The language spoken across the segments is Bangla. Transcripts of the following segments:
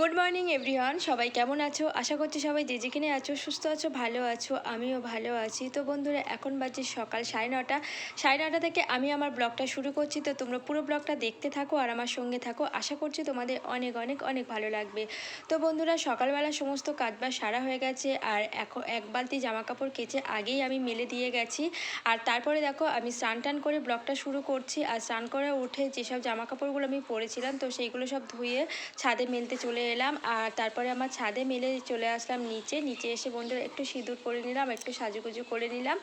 গুড মর্নিং এভরিওয়ান সবাই কেমন আছো? আশা করছি সবাই যে যেখানে আছো, সুস্থ আছো, ভালো আছো, আমিও ভালো আছি। তো বন্ধুরা, এখন বাজে সকাল সাড়ে নটা। সাড়ে নটা থেকে আমি আমার ব্লগটা শুরু করছি। তো তোমরা পুরো ব্লগটা দেখতে থাকো আর আমার সঙ্গে থাকো। আশা করছি তোমাদের অনেক অনেক অনেক ভালো লাগবে। তো বন্ধুরা, সকালবেলা সমস্ত কাজবাজ সারা হয়ে গেছে আর এখন এক বালতি জামা কাপড় কেচে আগেই আমি মেলে দিয়ে গেছি। আর তারপরে দেখো, আমি স্নান টান করে ব্লগটা শুরু করছি। আর স্নান করে উঠে যেসব জামা কাপড়গুলো আমি পরেছিলাম, তো সেইগুলো সব ধুয়ে ছাদে মেলতে চলে এলাম। আর তারপরে আমার ছাদে মেলে চলে আসলাম নিচে। নিচে এসে বন্ধুরা একটু সিঁদুর পরে নিলাম, একটু সাজুগুজু করে নিলাম।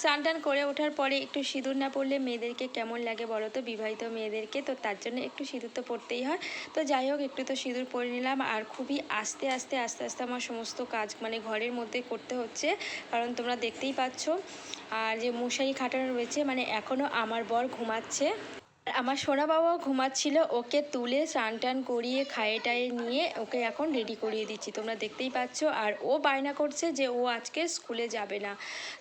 স্নান টান করে ওঠার পরে একটু সিঁদুর না পড়লে মেয়েদেরকে কেমন লাগে বলো তো? বিবাহিত মেয়েদেরকে। তো তার জন্য একটু সিঁদুর তো পড়তেই হয়। তো যাই হোক, একটু তো সিঁদুর পরে নিলাম। আর খুবই আস্তে আস্তে আস্তে আস্তে আমার সমস্ত কাজ মানে ঘরের মধ্যে করতে হচ্ছে। কারণ তোমরা দেখতেই পাচ্ছ, আর যে মশারি খাটানো রয়েছে মানে এখনও আমার বর ঘুমাচ্ছে। আমার সোনা বাবাও ঘুমাচ্ছিল ওকে তুলে স্নান টান করিয়ে খাইয়ে টাইয়ে নিয়ে ওকে এখন রেডি করিয়ে দিচ্ছি। তোমরা দেখতেই পাচ্ছ আর ও বায়না করছে যে ও আজকে স্কুলে যাবে না।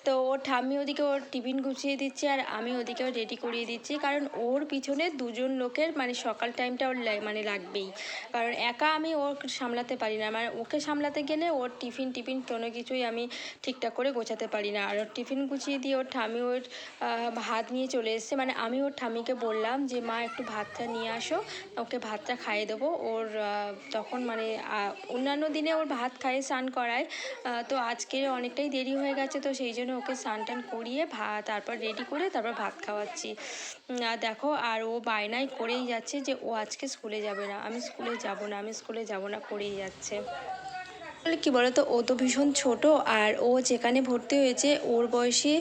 তো ওর ঠাম্মি ওদিকে ওর টিফিন গুছিয়ে দিচ্ছে আর আমি ওদিকে রেডি করিয়ে দিচ্ছি কারণ ওর পিছনে দুজন লোকের মানে সকাল টাইমটা ওর মানে লাগবেই। কারণ একা আমি ওর সামলাতে পারি না মানে ওকে সামলাতে গেলে ওর টিফিন টিফিন কোনো কিছুই আমি ঠিকঠাক করে গোছাতে পারি না। আর ওর টিফিন গুছিয়ে দিয়ে ওর ঠামি ওর আহ, ভাত নিয়ে চলে এসছে। মানে আমি ওর ঠামিকে বললাম যে, মা, একটু ভাতটা নিয়ে আসো, ওকে ভাতটা খাইয়ে দেবো। ওর তখন মানে অন্যান্য দিনে ওর ভাত খাইয়ে স্নান করায়। তো আজকে অনেকটাই দেরি হয়ে গেছে, তো সেই জন্য ওকে স্নান টান করিয়ে ভাত, তারপর রেডি করে তারপর ভাত খাওয়াচ্ছি। দেখো, আর ও বায়নাই করেই যাচ্ছে যে, ও আজকে স্কুলে যাবে না। আমি স্কুলে যাব না, আমি স্কুলে যাব না, করেই যাচ্ছে। আসলে কী বলতো, ও তো ভীষণ ছোট আর ও যেখানে ভর্তি হয়েছে ওর বয়সী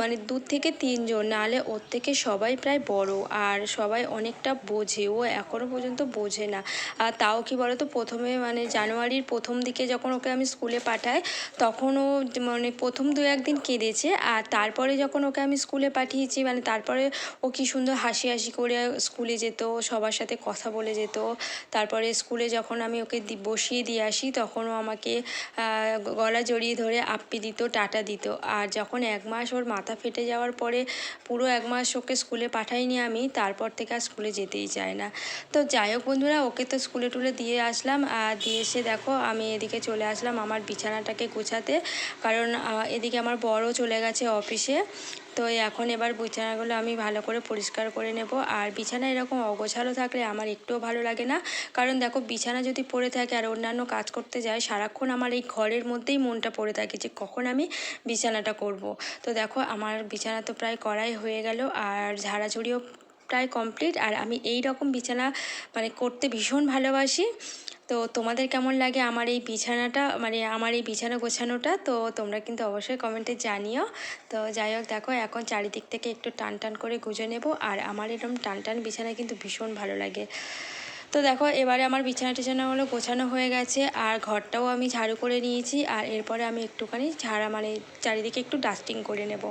মানে দু থেকে তিনজন, নাহলে ওর থেকে সবাই প্রায় বড় আর সবাই অনেকটা বোঝে, ও এখনও পর্যন্ত বোঝে না। আর তাও কি বলতো, প্রথমে মানে জানুয়ারির প্রথম দিকে যখন ওকে আমি স্কুলে পাঠাই, তখন ও মানে প্রথম দু একদিন কেঁদেছে আর তারপরে যখন ওকে আমি স্কুলে পাঠিয়েছি মানে তারপরে ও কি সুন্দর হাসি হাসি করে স্কুলে যেত, সবার সাথে কথা বলে যেত। তারপরে স্কুলে যখন আমি ওকে বসিয়ে দিয়ে আসি, তখন ও আমাকে গলা জড়িয়ে ধরে আপ্পি দিত, টাটা দিত। আর যখন এক মাস ওর মাথা ফেটে যাওয়ার পরে পুরো এক মাস ওকে স্কুলে পাঠাইনি আমি, তারপর থেকে আর স্কুলে যেতেই চায় না। তো যাই হোক বন্ধুরা, ওকে তো স্কুলে টুলে দিয়ে আসলাম। আর দিয়ে এসে দেখো আমি এদিকে চলে আসলাম আমার বিছানাটাকে গোছাতে। কারণ এদিকে আমার বড়ও চলে গেছে অফিসে। তো এখন এবার বিছানাগুলো আমি ভালো করে পরিষ্কার করে নেব। আর বিছানা এরকম অগোছালো থাকলে আমার একটুও ভালো লাগে না। কারণ দেখো, বিছানা যদি পড়ে থাকে আর অন্যান্য কাজ করতে যায়, সারাক্ষণ আমার এই ঘরের মধ্যেই মনটা পড়ে থাকে যে কখন আমি বিছানাটা করব। তো দেখো, আমার বিছানা তো প্রায় করাই হয়ে গেল আর ঝাড়াঝুড়িও প্রায় কমপ্লিট। আর আমি এই রকম বিছানা মানে করতে ভীষণ ভালোবাসি। তো তোমাদের কেমন লাগে আমার এই বিছানাটা? মানে আমার এই বিছানা গোছানোটা? তো তোমরা কিন্তু অবশ্যই কমেন্টে জানিও। তো যাই হোক, দেখো এখন চারিদিক থেকে একটু টান টান করে গুজে নেব আর আমার এরকম টান টান বিছানা কিন্তু ভীষণ ভালো লাগে। তো দেখো এবারে আমার বিছানা টিছানাগুলো গোছানো হয়ে গেছে আর ঘরটাও আমি ঝাড়ু করে নিয়েছি আর এরপরে আমি একটুখানি ঝাড়া মানে চারিদিকে একটু ডাস্টিং করে নেব।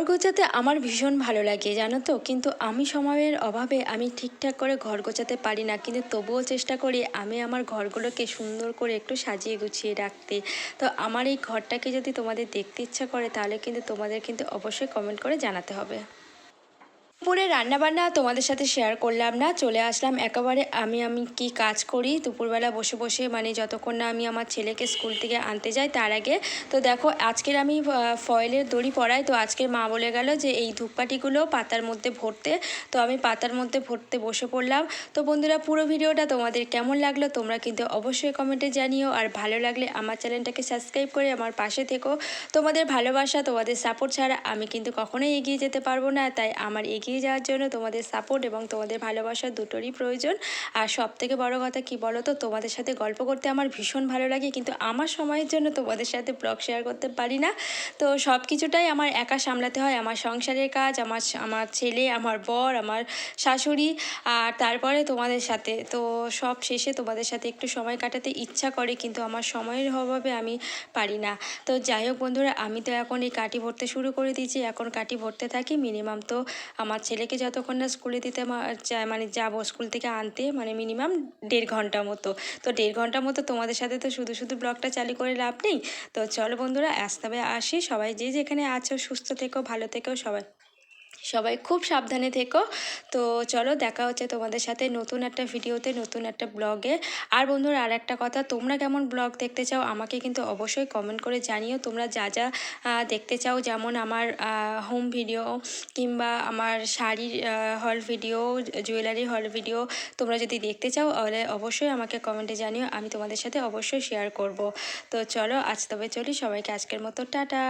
ঘর গোছাতে আমার ভীষণ ভালো লাগে, জানো তো? কিন্তু আমি সময়ের অভাবে আমি ঠিকঠাক করে ঘর গোছাতে পারি না। কিন্তু তবুও চেষ্টা করি আমি আমার ঘরগুলোকে সুন্দর করে একটু সাজিয়ে গুছিয়ে রাখতে। তো আমার এই ঘরটাকে যদি তোমাদের দেখতে ইচ্ছা করে, তাহলে কিন্তু তোমাদের কিন্তু অবশ্যই কমেন্ট করে জানাতে হবে। দুপুরে রান্নাবান্না তোমাদের সাথে শেয়ার করলাম না, চলে আসলাম একেবারে আমি আমি কি কাজ করি। দুপুরবেলা বসে বসে মানে যতক্ষণ না আমি আমার ছেলেকে স্কুল থেকে আনতে যাই তার আগে। তো দেখো, আজকের আমি ফয়েলের দড়ি পরাই। তো আজকের মা বলে গেল যে এই ধূপকাঠিগুলো পাতার মধ্যে ভরতে। তো আমি পাতার মধ্যে ভরতে বসে পড়লাম। তো বন্ধুরা, পুরো ভিডিওটা তোমাদের কেমন লাগল তোমরা কিন্তু অবশ্যই কমেন্টে জানিও। আর ভালো লাগলে আমার চ্যানেলটাকে সাবস্ক্রাইব করে আমার পাশে থেকো। তোমাদের ভালোবাসা, তোমাদের সাপোর্ট ছাড়া আমি কিন্তু কখনোই এগিয়ে যেতে পারব না। তাই আমার এগিয়ে যাওয়ার জন্য তোমাদের সাপোর্ট এবং তোমাদের ভালোবাসা দুটোরই প্রয়োজন। আর সব থেকে বড় কথা কি বলো তো তোমাদের সাথে গল্প করতে আমার ভীষণ ভালো লাগে, কিন্তু আমার সময়ের জন্য তোমাদের সাথে ব্লগ শেয়ার করতে পারি না। তো সব কিছুটাই আমার একা সামলাতে হয়, আমার সংসারের কাজ, আমার আমার ছেলে, আমার বর, আমার শাশুড়ি, আর তারপরে তোমাদের সাথে। তো সব শেষে তোমাদের সাথে একটু সময় কাটাতে ইচ্ছা করে, কিন্তু আমার সময়ের অভাবে আমি পারি না। তো যাই হোক বন্ধুরা, আমি তো এখন এই কাটি ভরতে শুরু করে দিয়েছি, এখন কাটি ভরতে থাকি মিনিমাম তো আমার ছেলেকে যতক্ষণ না স্কুলে দিতে মানে যাব স্কুল থেকে আনতে মানে মিনিমাম দেড় ঘণ্টা মতো। তো দেড় ঘণ্টা মতো তোমাদের সাথে তো শুধু শুধু ব্লগটা চালু করে লাভ নেই। তো চলো বন্ধুরা আসতে আসি। সবাই যে যেখানে আছো, সুস্থ থেকো, ভালো থেকো, সবাই। সবাই খুব সাবধানে থেকো। তো চলো দেখা হচ্ছে তোমাদের সাথে নতুন একটা ভিডিওতে, নতুন একটা ব্লগে। আর বন্ধুরা আর একটা কথা, তোমরা কেমন ব্লগ দেখতে চাও আমাকে কিন্তু অবশ্যই কমেন্ট করে জানিও। তোমরা যা যা দেখতে চাও, যেমন আমার হোম ভিডিও কিংবা আমার শাড়ির হল ভিডিও জুয়েলারি হল ভিডিও তোমরা যদি দেখতে চাও, তাহলে অবশ্যই আমাকে কমেন্টে জানিও। আমি তোমাদের সাথে অবশ্যই শেয়ার করব। তো চলো, আজ তবে চলি। সবাইকে আজকের মতো, টাটা।